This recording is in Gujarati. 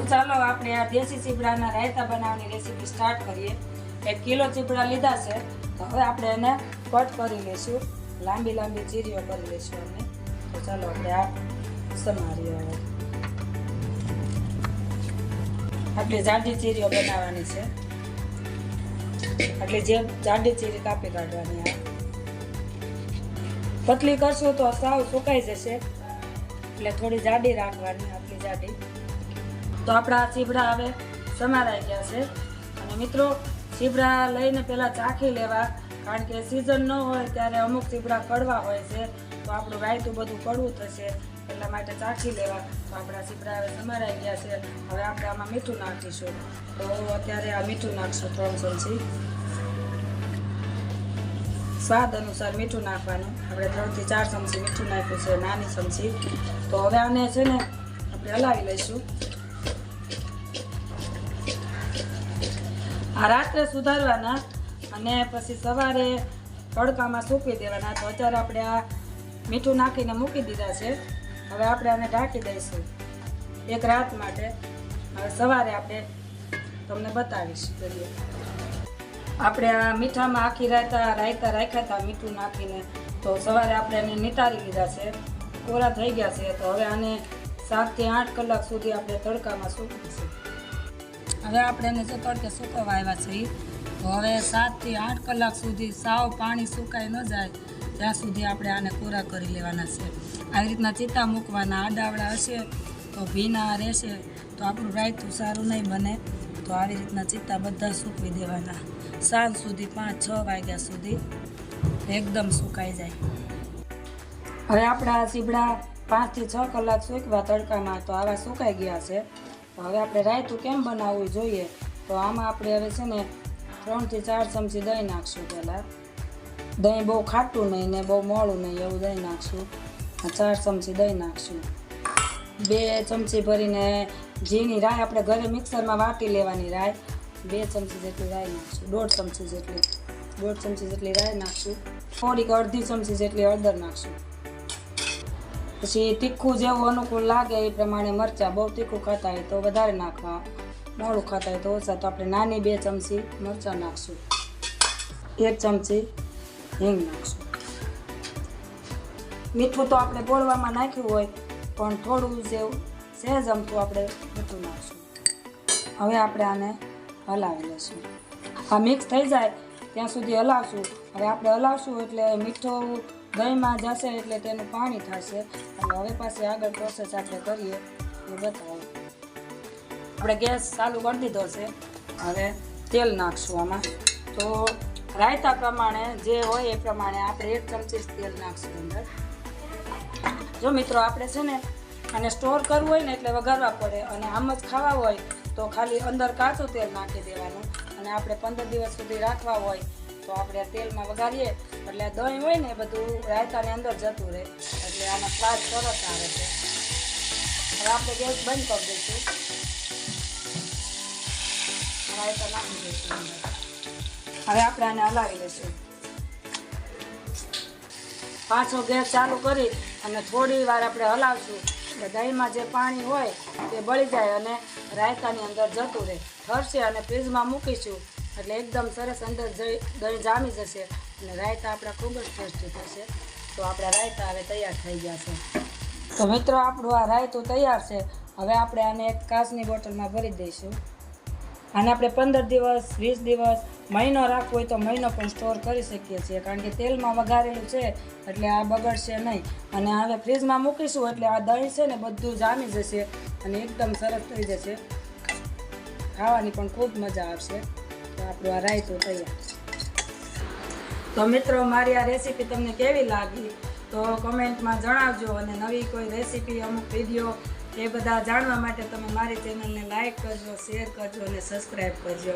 તો ચાલો આપણે આ દેશી ચીપડાના રાયતા બનાવવાની રેસીપી સ્ટાર્ટ કરીએ. એક કિલો ચીપડા લીધા છે. તો હવે આપણે એને કટ કરી લઈશું. લાંબી લાંબી ચીરીઓ કરી લઈશું અમે. તો ચાલો આપણે આ સમારીએ હવે. આટલી જાડી ચીરીઓ બનાવવાની છે. આટલી જે જાડી ચીરી કાપી કાઢવાની આ. પતલી કરશું તો સાવ સુકાઈ જશે. એટલે થોડી જાડી રાખવાની, આટલી જાડી. તો આપણા ચીબડા હવે સમારાઈ ગયા છે. અને મિત્રો ચીબડા લઈને પહેલાં ચાખી લેવા, કારણ કે સિઝન ન હોય ત્યારે અમુક ચીબડા કડવા હોય છે, તો આપણું રાયતું બધું કડવું થશે, એટલા માટે ચાખી લેવા. તો આપણા ચીબડા હવે સમારાઈ ગયા છે. હવે આપણે આમાં મીઠું નાખીશું. તો અત્યારે આ મીઠું નાખશું ત્રણ ચમચી સ્વાદ અનુસાર મીઠું નાખવાનું. આપણે ત્રણથી ચાર ચમચી મીઠું નાખ્યું છે, નાની ચમચી. તો હવે આને છે ને આપણે હલાવી લઈશું. રાત્રે સુધારવાના અને પછી સવારે તડકામાં સૂકવી દેવાના. તો અત્યારે આપણે આ મીઠું નાખીને મૂકી દીધા છે. હવે આપણે આને ઢાંકી દઈશું એક રાત માટે. હવે સવારે આપણે તમને બતાવીશ કરીએ આપણે આ મીઠામાં આખી રાતા રાયતા રાખ્યા હતા મીઠું નાખીને. તો સવારે આપણે એને નિતારી લીધા છે. કોરા થઈ ગયા છે. તો હવે આને સાતથી આઠ કલાક સુધી આપણે તડકામાં સૂકવીશું. હવે આપણે એને જો તડકે સૂકવવા આવ્યા છીએ. તો હવે સાતથી આઠ કલાક સુધી સાવ પાણી સુકાઈ ન જાય, ત્યાં સુધી આપણે આને કોરા કરી લેવાના છે. આવી રીતના ચિત્તા મૂકવાના આડાવડા હશે તો ભીના રહેશે, તો આપણું રાયતું સારું નહીં બને. તો આવી રીતના ચિત્તા બધા સૂકવી દેવાના. સાંજ સુધી પાંચ છ વાગ્યા સુધી એકદમ સુકાઈ જાય. હવે આપણા સીબડા પાંચથી છ કલાક સૂકવા તડકામાં તો આવા સુકાઈ ગયા છે. હવે આપણે રાયતું કેમ બનાવવું જોઈએ? તો આમાં આપણે હવે છે ને ત્રણથી ચાર ચમચી દહીં નાખશું પહેલાં. દહીં બહુ ખાટું નહીં ને બહુ મોડું નહીં એવું દહીં નાખશું. ચાર ચમચી દહીં નાખશું. બે ચમચી ભરીને ઝીણી રાય આપણે ઘરે મિક્સરમાં વાટી લેવાની રાય. બે ચમચી જેટલી રાય નાખશું. દોઢ ચમચી જેટલી. દોઢ ચમચી જેટલી રાય નાખશું. થોડીક અડધી ચમચી જેટલી હળદર નાખશું. પછી તીખું જેવું અનુકૂળ લાગે એ પ્રમાણે મરચાં બહુ તીખું ખાતા હોય તો વધારે નાખવા. મોડું ખાતા હોય તો ઓછા. તો આપણે નાની બે ચમચી મરચાં નાખશું. એક ચમચી હિંગ નાખશું. મીઠું તો આપણે બોળવામાં નાખ્યું હોય, પણ થોડું જેવું સહેજ અમથું આપણે મીઠું નાખશું. હવે આપણે આને હલાવી લઈશું. આ મિક્સ થઈ જાય ત્યાં સુધી હલાવશું. હવે આપણે હલાવશું એટલે મીઠું દહીંમાં જશે એટલે તેનું પાણી થશે. એટલે હવે પાછી આગળ પ્રોસેસ આપણે કરીએ એ બતાવો. આપણે ગેસ ચાલુ કરી દીધો છે. હવે તેલ નાખશું આમાં. તો રાયતા પ્રમાણે જે હોય એ પ્રમાણે આપણે એક ચમચી તેલ નાખશું અંદર. જો મિત્રો આપણે છે ને અને સ્ટોર કરવું હોય ને એટલે વઘારવા પડે. અને આમ જ ખાવા હોય તો ખાલી અંદર કાચું તેલ નાખી દેવાનું. અને આપણે પંદર દિવસ સુધી રાખવા હોય તો આપણે તેલમાં વઘારીએ. એટલે દહીં હોય ને બધું રાયતાની અંદર જતું રહે. એટલે આનો સ્વાદ સરસ આવે છે. હવે આપણે ગેસ બંધ કરી દઈશું. રાયતા નાખી દઈશું હવે આપણે આને હલાવી લઈશું. પાછો ગેસ ચાલુ કરી અને થોડી વાર આપણે હલાવશું. એટલે દહીંમાં જે પાણી હોય તે બળી જાય અને રાયતાની અંદર જતું રહે. ઠરશે અને ફ્રીજમાં મૂકીશું. એટલે એકદમ સરસ અંદર દહીં જામી જશે. અને રાયતા આપણા ખૂબ જ ટેસ્ટી થશે. તો આપણા રાયતા હવે તૈયાર થઈ ગયા છે. તો મિત્રો, આપણું આ રાયતું તૈયાર છે. હવે આપણે આને એક કાચની બોટલમાં ભરી દઈશું. આને આપણે પંદર દિવસ, વીસ દિવસ, મહિનો રાખવો હોય તો મહિનો પણ સ્ટોર કરી શકીએ છીએ. કારણ કે તેલમાં વઘારેલું છે, એટલે આ બગડશે નહીં. અને હવે ફ્રીજમાં મૂકીશું, એટલે આ દહીં છે ને બધું જામી જશે. અને એકદમ સરસ થઈ જશે. ખાવાની પણ ખૂબ મજા આવશે. આપણું આ રાયતું તૈયાર. તો મિત્રો, મારી આ રેસીપી તમને કેવી લાગી? તો કમેન્ટમાં જણાવજો અને નવી કોઈ રેસીપી અમુક વીડિયો એ બધા જાણવા માટે તમે મારી ચેનલને લાઇક કરજો શેર કરજો અને સબસ્ક્રાઈબ કરજો.